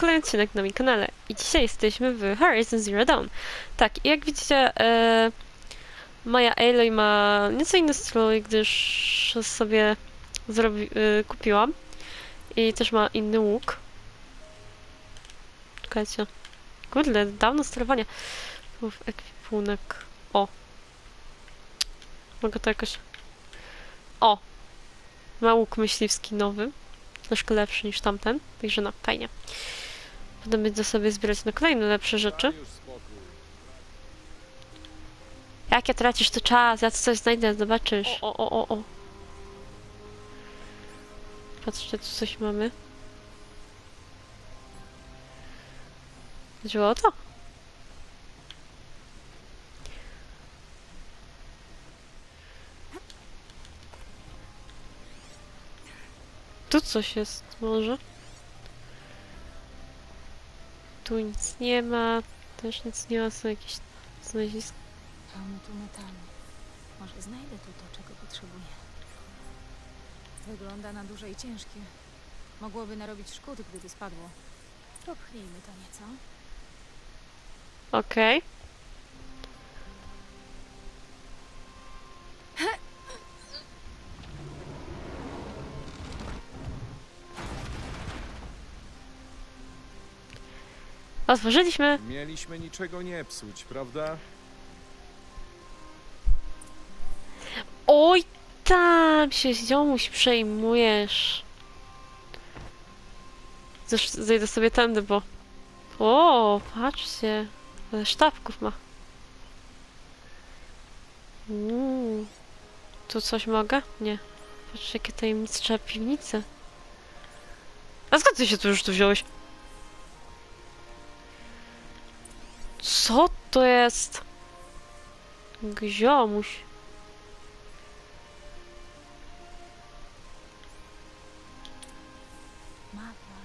kolejny odcinek na moim kanale i dzisiaj jesteśmy w Horizon Zero Dawn. Tak, jak widzicie, e, moja Aloy ma nieco inny strój, gdyż sobie zrobi, e, kupiłam i też ma inny łuk. Czekajcie. Kurde, dawno sterowania. Uf, ekwipunek. O. Mogę to jakoś... O! Ma łuk myśliwski nowy. Troszkę lepszy niż tamten, także no, fajnie. Potem będzie sobie zbierać na kolejne lepsze rzeczy. Jak ja tracisz to czas? Ja coś znajdę, zobaczysz. O, o, o, o. Patrzcie, tu coś mamy. Chodziło o to? Tu coś jest może. Tu nic nie ma. Też nic nie ma. Są jakieś znaleziska. Pełno tu metalu. Może znajdę tu to, czego potrzebuję. Wygląda na duże i ciężkie. Mogłoby narobić szkód, gdyby spadło. Popchnijmy to nieco. Okej. Otworzyliśmy. Mieliśmy niczego nie psuć, prawda? Oj, tam się ziomuś przejmujesz. Zesz, zejdę sobie tędy, bo... O, patrzcie. Ale sztabków ma. Uuu. Tu coś mogę? Nie. Patrz, jakie tajemnicze piwnice. A skąd ty się tu już tu wziąłeś? To jest? Gziomuś. Mapa.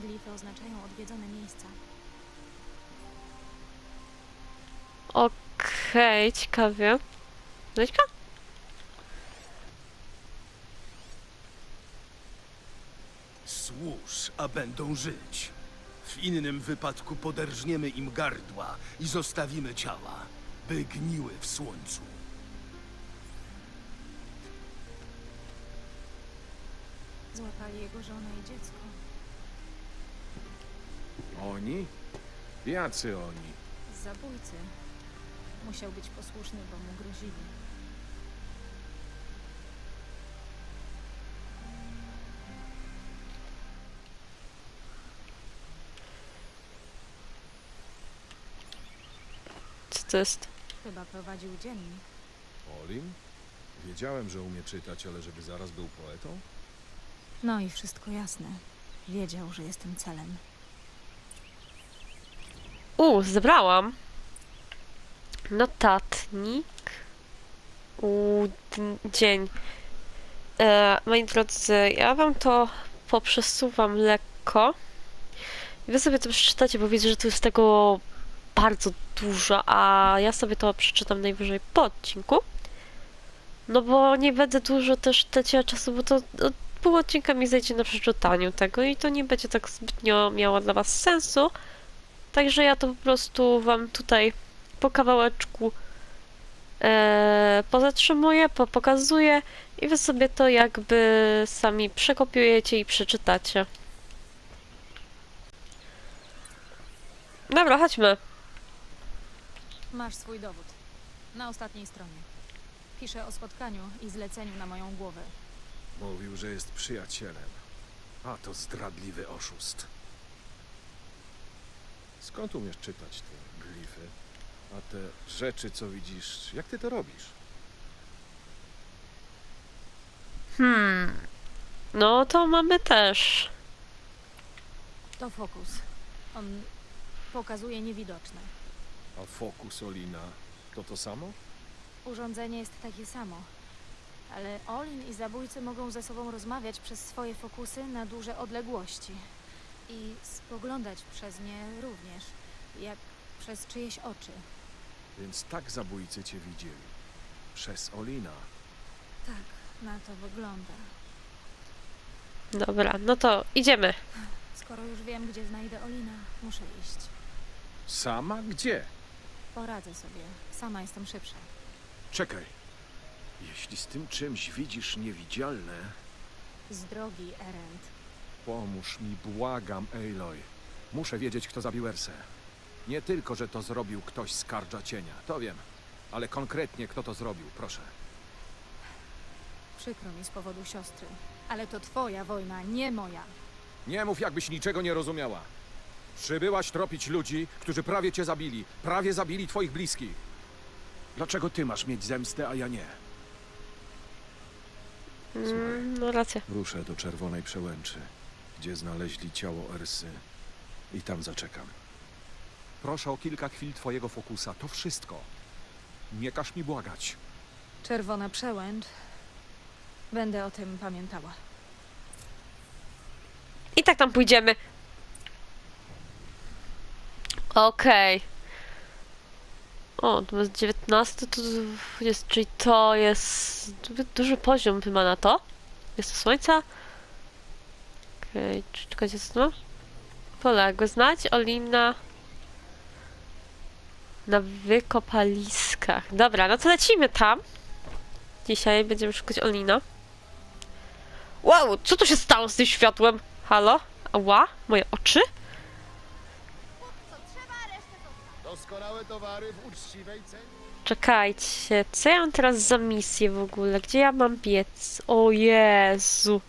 Glify oznaczają odwiedzone miejsca. Okej, ciekawie. Zejdźka? Służ, a będą żyć. W innym wypadku poderżniemy im gardła i zostawimy ciała, by gniły w słońcu. Złapali jego żonę i dziecko. Oni? Jacy oni? Zabójcy. Musiał być posłuszny, bo mu grozili. Jest? Chyba prowadził dziennik. Olin? Wiedziałem, że umie czytać, ale żeby zaraz był poetą? No i wszystko jasne. Wiedział, że jestem celem. U, zebrałam. Notatnik. U, dzień. E, moi drodzy, ja wam to poprzesuwam lekko. I wy sobie to przeczytacie, bo widzę, że tu jest tego bardzo dużo, a ja sobie to przeczytam najwyżej po odcinku. No bo nie będę dużo też traciła czasu, bo to no, pół odcinka mi zejdzie na przeczytaniu tego i to nie będzie tak zbytnio miało dla was sensu. Także ja to po prostu wam tutaj po kawałeczku e, pozatrzymuję, po pokazuję i wy sobie to jakby sami przekopiujecie i przeczytacie. Dobra, chodźmy. Masz swój dowód. Na ostatniej stronie. Piszę o spotkaniu i zleceniu na moją głowę. Mówił, że jest przyjacielem. A to zdradliwy oszust. Skąd umiesz czytać te glify? A te rzeczy, co widzisz, jak ty to robisz? Hmm. No to mamy też. To fokus. On pokazuje niewidoczne. A fokus Olina to to samo? Urządzenie jest takie samo. Ale Olin i zabójcy mogą ze sobą rozmawiać przez swoje fokusy na duże odległości. I spoglądać przez nie również, jak przez czyjeś oczy. Więc tak zabójcy cię widzieli. Przez Olina. Tak, na to wygląda. Dobra, no to idziemy. Skoro już wiem, gdzie znajdę Olina, muszę iść. Sama? Gdzie? Poradzę sobie. Sama jestem szybsza. Czekaj. Jeśli z tym czymś widzisz niewidzialne, Z drogi, Erend. pomóż mi, błagam, Aloy. Muszę wiedzieć, kto zabił Ersę. Nie tylko, że to zrobił ktoś z Kardża Cienia, to wiem. Ale konkretnie, kto to zrobił, proszę. Przykro mi z powodu siostry. Ale to twoja wojna, nie moja. Nie mów, jakbyś niczego nie rozumiała. Przybyłaś tropić ludzi, którzy prawie cię zabili. Prawie zabili twoich bliskich. Dlaczego ty masz mieć zemstę, a ja nie? Mm, no racja. Ruszę do Czerwonej Przełęczy, gdzie znaleźli ciało Ersy. I tam zaczekam. Proszę o kilka chwil twojego fokusa. To wszystko. Nie każ mi błagać. Czerwona przełęcz. Będę o tym pamiętała. I tak tam pójdziemy. Okej. O, to jest 19, to jest, czyli to jest du- duży poziom chyba na to. Jest to słońca. Okej, okay, czekajcie, co to mam? Poległy znać Olina na wykopaliskach. Dobra, no to lecimy tam. Dzisiaj będziemy szukać Olina. Wow, co tu się stało z tym światłem? Halo? Ała? Moje oczy? Doskonałe towary w uczciwej cenie. Czekajcie, co ja mam teraz za misję w ogóle? Gdzie ja mam biec? O Jezu.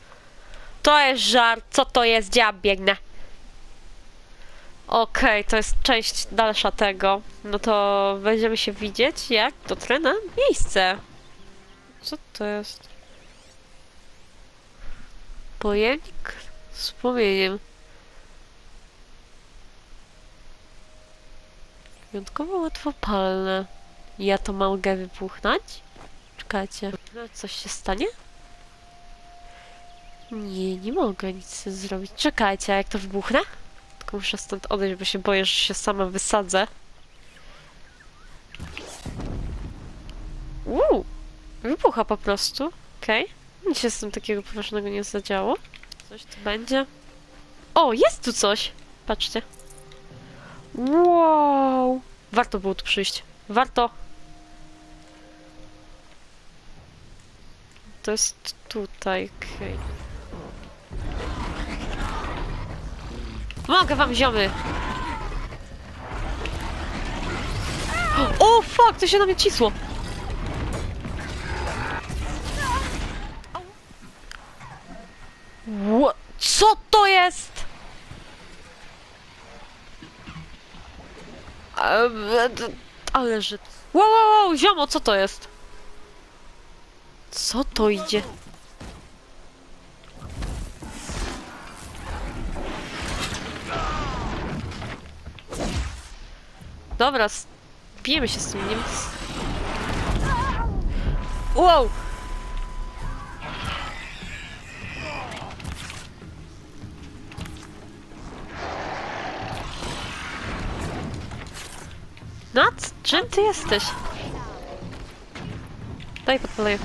To jest żart, co to jest? Gdzie ja biegnę? Okej, to jest część dalsza tego. No to będziemy się widzieć, jak dotrę na miejsce. Co to jest? Pojemnik z płomieniem. Wyjątkowo łatwopalne. Ja to mogę wybuchnąć? Czekajcie. No, coś się stanie? Nie, nie mogę nic zrobić. Czekajcie, a jak to wybuchnę? Tylko muszę stąd odejść, bo się boję, że się sama wysadzę. Uuu! Wybucha po prostu. Okej. Nic się z tym takiego poważnego nie zadziało. Coś tu będzie. O, jest tu coś! Patrzcie. Wow! Warto było tu przyjść. Warto. To jest tutaj, okej. Mogę wam ziomy! O, fuck, to się na mnie cisło! Ło- Co to jest? Ale, ale że... Wow, wow, wow, ziomo, co to jest? Co to idzie? Dobra, bijemy się z tym nim. Wow! Nad? Czym ty jesteś? Daj podpaleję.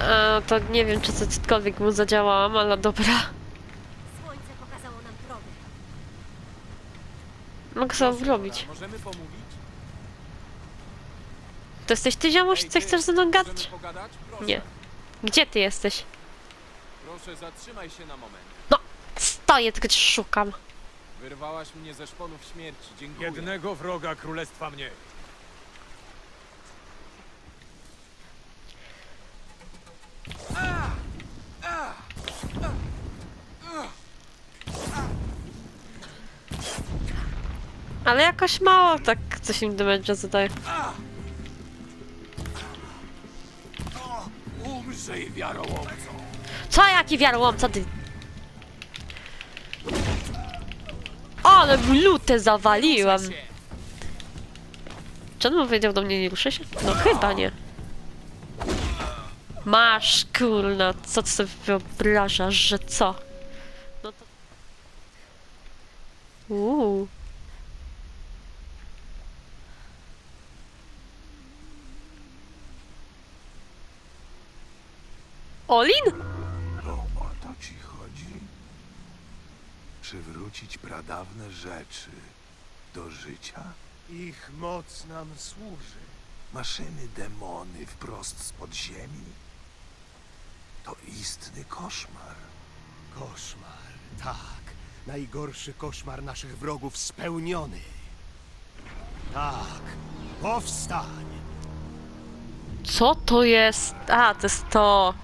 E, to nie wiem, czy cokolwiek mu zadziałałam, ale dobra. Słońce pokazało nam drogę. Mogę sobie robić. Możemy pomówić? To jesteś ty, ziomuś, co chcesz ze mną gadać? Możemy pogadać? Proszę. Nie. Gdzie ty jesteś? Proszę, zatrzymaj się na moment. Stoję, tylko cię szukam. Wyrwałaś mnie ze szponów śmierci. Dziękuję. Jednego wroga królestwa mnie. Ale jakoś mało tak coś im damage'a zadaje. Umrzyj wiarołomco. Co jaki wiarołomca ty? Ale w lutę zawaliłam. Czy on powiedział do mnie nie ruszę się? No chyba nie. Masz kurna, co ty sobie wyobrażasz, że co? No to... Uuu. Olin? To o to ci chodzi? Przywrócić pradawne rzeczy do życia? Ich moc nam służy. Maszyny, demony wprost z podziemi? To istny koszmar. Koszmar, tak. Najgorszy koszmar naszych wrogów spełniony. Tak, powstań! Co to jest? A, to jest to.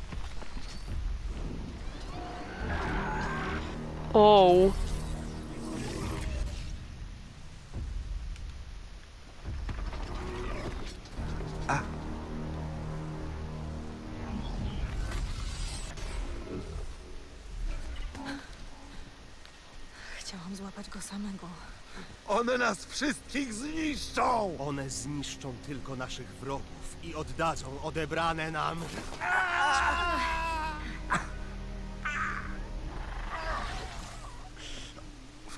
O. Chciałam złapać go samego. One nas wszystkich zniszczą! One zniszczą tylko naszych wrogów i oddadzą odebrane nam.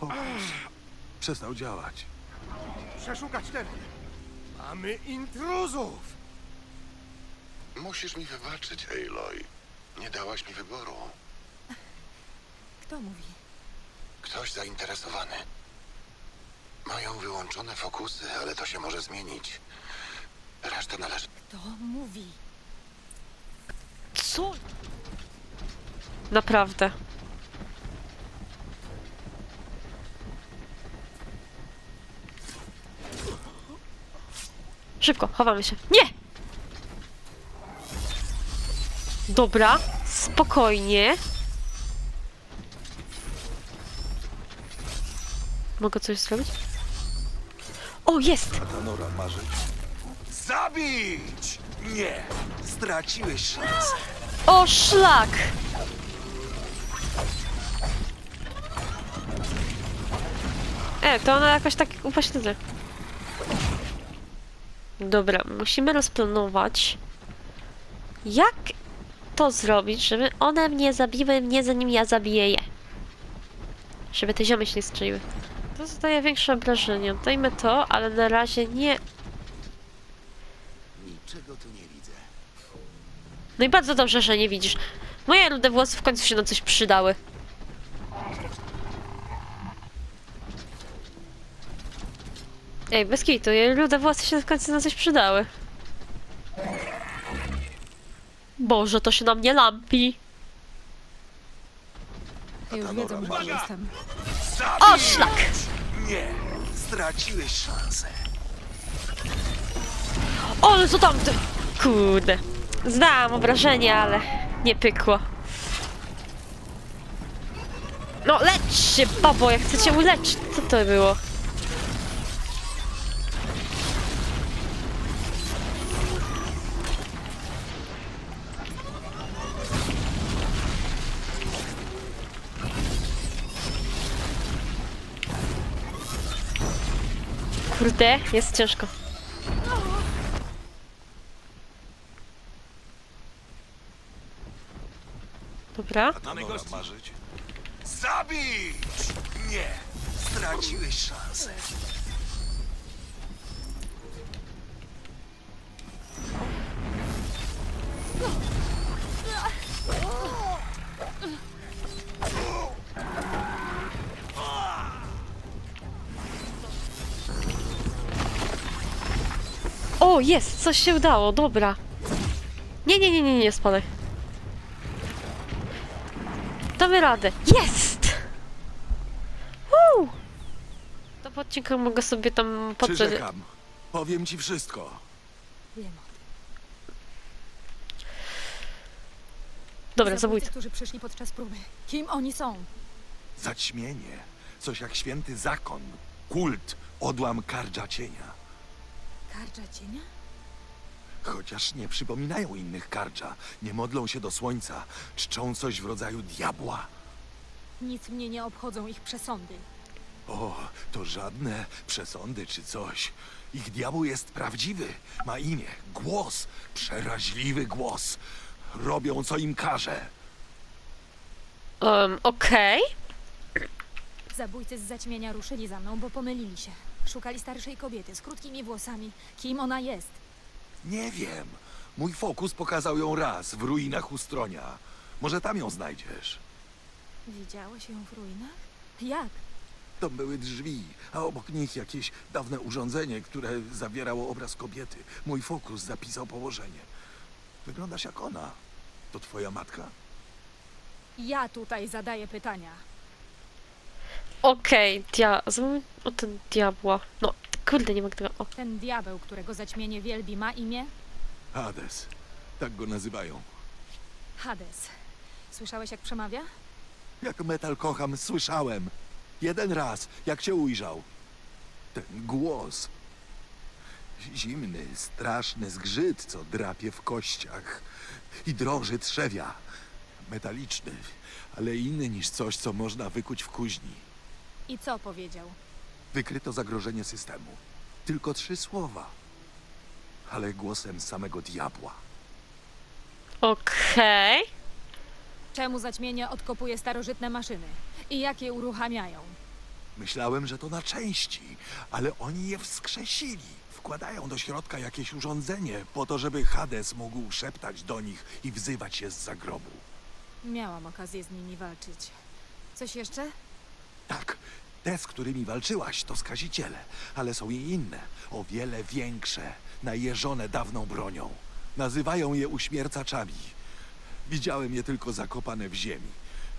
Fokus przestał działać. Przeszukać teren. Mamy intruzów! Musisz mi wybaczyć, Aloy. Nie dałaś mi wyboru. Kto mówi? Ktoś zainteresowany. Mają wyłączone fokusy, ale to się może zmienić. Reszta należy. Kto mówi? Co? Naprawdę. Szybko, chowamy się. Nie! Dobra, spokojnie. Mogę coś zrobić? O, jest! Atanora marzyć? Zabić! Nie! Straciłeś szansę. O, szlak! E, to ona jakoś tak upośledzę. Dobra, musimy rozplanować, jak to zrobić, żeby one mnie zabiły mnie, zanim ja zabiję je. Żeby te ziomy się nie strzeliły. To zadaje większe obrażenia. Dajmy to, ale na razie nie... Niczego tu nie widzę. No i bardzo dobrze, że nie widzisz. Moje rude włosy w końcu się na coś przydały. Ej, bez kitu, jej rude włosy się w końcu na coś przydały. Boże, to się na mnie lampi. Już wiedzą, że jestem. O, szlak! Nie! Straciłeś szansę. O, ale co tam? ty- Kurde. Zdałam obrażenia, ale nie pykło. No, lecz się, babo, jak chcę cię uleczyć. Co to było? Kurde, jest ciężko. Dobra. Atanora marzyć? Zabić! Nie! Straciłeś szansę. Jest! Coś się udało, dobra. Nie, nie, nie, nie, nie, spadaj. Damy radę. Jest! Woo! To po odcinku mogę sobie tam podczas... Przyrzekam. Powiem ci wszystko. Wiem o tym. Dobra, zabójca. którzy przyszli podczas próby. Kim oni są? Zaćmienie. Coś jak święty zakon. Kult. Odłam kardża cienia. Kardża cienia? Chociaż nie przypominają innych kardża. Nie modlą się do słońca. Czczą coś w rodzaju diabła. Nic mnie nie obchodzą ich przesądy. O, to żadne przesądy czy coś. Ich diabeł jest prawdziwy. Ma imię, głos, przeraźliwy głos. Robią co im każe. Um, okej. Zabójcy z zaćmienia ruszyli za mną, bo pomylili się. Szukali starszej kobiety z krótkimi włosami. Kim ona jest? Nie wiem. Mój fokus pokazał ją raz w ruinach Ustronia. Może tam ją znajdziesz. Widziałeś ją w ruinach? Jak? To były drzwi, a obok nich jakieś dawne urządzenie, które zawierało obraz kobiety. Mój fokus zapisał położenie. Wyglądasz jak ona. To twoja matka? Ja tutaj zadaję pytania. Okej, dia... Znowu o ten diabła. No, kurde, nie mogę tego... O, Ten diabeł, którego zaćmienie wielbi, ma imię? Hades. Tak go nazywają. Hades. Słyszałeś, jak przemawia? Jak metal kocham, słyszałem. Jeden raz, jak cię ujrzał. Ten głos. Zimny, straszny zgrzyt, co drapie w kościach. I drąży trzewia. Metaliczny, ale inny niż coś, co można wykuć w kuźni. I co powiedział? Wykryto zagrożenie systemu. Tylko trzy słowa. Ale głosem samego diabła. okej. Czemu zaćmienie odkopuje starożytne maszyny? I jak je uruchamiają? Myślałem, że to na części, ale oni je wskrzesili. Wkładają do środka jakieś urządzenie po to, żeby Hades mógł szeptać do nich i wzywać je z zagrobu. Miałam okazję z nimi walczyć. Coś jeszcze? Tak, te, z którymi walczyłaś, to skaziciele, ale są i inne, o wiele większe, najeżone dawną bronią. Nazywają je uśmiercaczami. Widziałem je tylko zakopane w ziemi,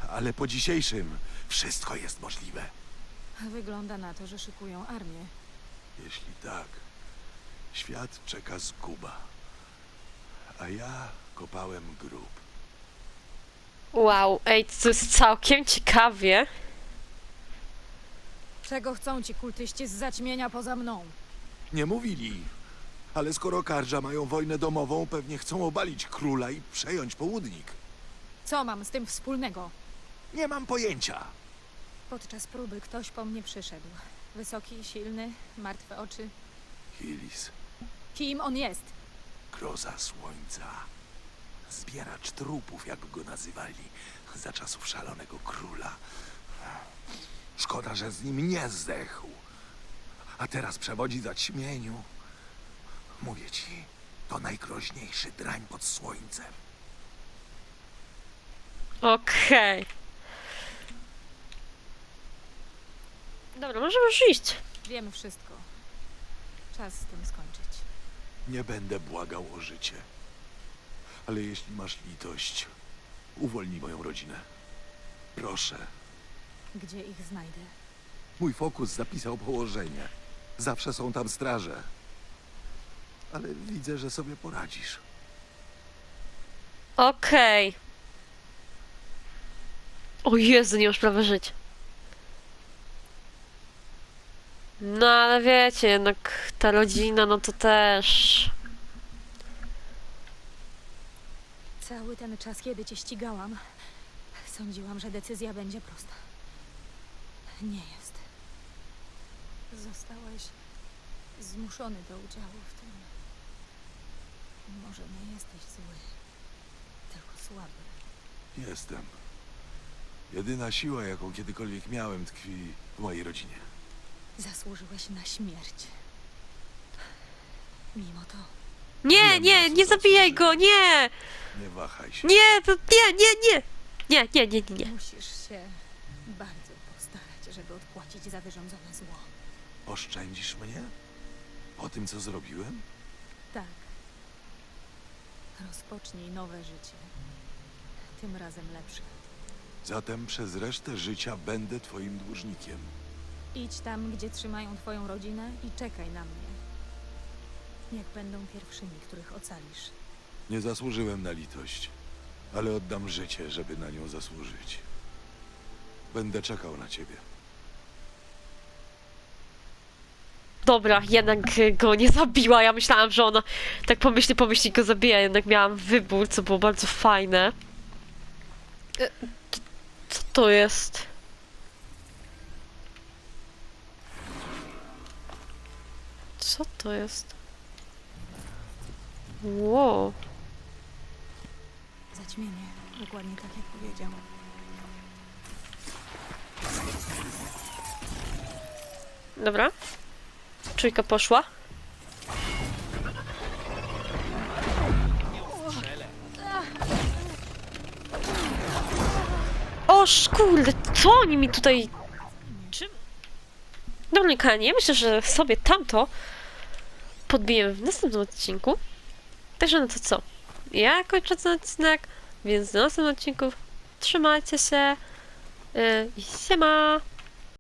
ale po dzisiejszym wszystko jest możliwe. Wygląda na to, że szykują armię. Jeśli tak, świat czeka zguba. A ja kopałem grób. Wow, ej, to jest całkiem ciekawie. Czego chcą ci kultyści z zaćmienia poza mną? Nie mówili. Ale skoro Kardża mają wojnę domową, pewnie chcą obalić króla i przejąć południk. Co mam z tym wspólnego? Nie mam pojęcia. Podczas próby ktoś po mnie przyszedł. Wysoki, silny, martwe oczy. Hilis, Kim on jest? groza słońca. Zbieracz trupów, jak go nazywali, za czasów szalonego króla. Szkoda, że z nim nie zdechł. A teraz przewodzi zaćmieniu. Mówię ci, to najgroźniejszy drań pod słońcem. Okej. Dobra, możemy już iść. Wiemy wszystko. Czas z tym skończyć. Nie będę błagał o życie. Ale jeśli masz litość, uwolnij moją rodzinę. Proszę. Gdzie ich znajdę? Mój fokus zapisał położenie. Zawsze są tam straże. Ale widzę, że sobie poradzisz. Okej. O Jezu, nie masz prawa żyć. No ale wiecie, jednak ta rodzina, no to też... Cały ten czas, kiedy cię ścigałam, sądziłam, że decyzja będzie prosta. Nie jest. Zostałeś zmuszony do udziału w tym. Może nie jesteś zły, tylko słaby. Jestem. Jedyna siła, jaką kiedykolwiek miałem, tkwi w mojej rodzinie. Zasłużyłeś na śmierć. Mimo to Nie, nie, nie zabijaj go, nie! Nie wahaj się. Nie, to nie, nie, nie! Nie, nie, nie, nie, nie. musisz się bardzo żeby odpłacić za wyrządzone zło. Oszczędzisz mnie? Po tym, co zrobiłem? Tak. Rozpocznij nowe życie. Tym razem lepsze. Zatem przez resztę życia będę twoim dłużnikiem. Idź tam, gdzie trzymają twoją rodzinę i czekaj na mnie. Niech będą pierwszymi, których ocalisz. Nie zasłużyłem na litość, ale oddam życie, żeby na nią zasłużyć. Będę czekał na ciebie. Dobra, jednak y, go nie zabiła. Ja myślałam, że ona tak pomyśli, pomyśli go zabija. Jednak miałam wybór, co było bardzo fajne. C- Co to jest? Co to jest? Wow. Zaćmienie, dokładnie tak jak powiedział. Dobra trójka poszła. O kurde, co oni mi tutaj... Czym? Dobra, nie ja myślę, że sobie tamto podbiję w następnym odcinku. Także no to co? Ja kończę ten odcinek, więc do następnych odcinków trzymajcie się. Yy, siema!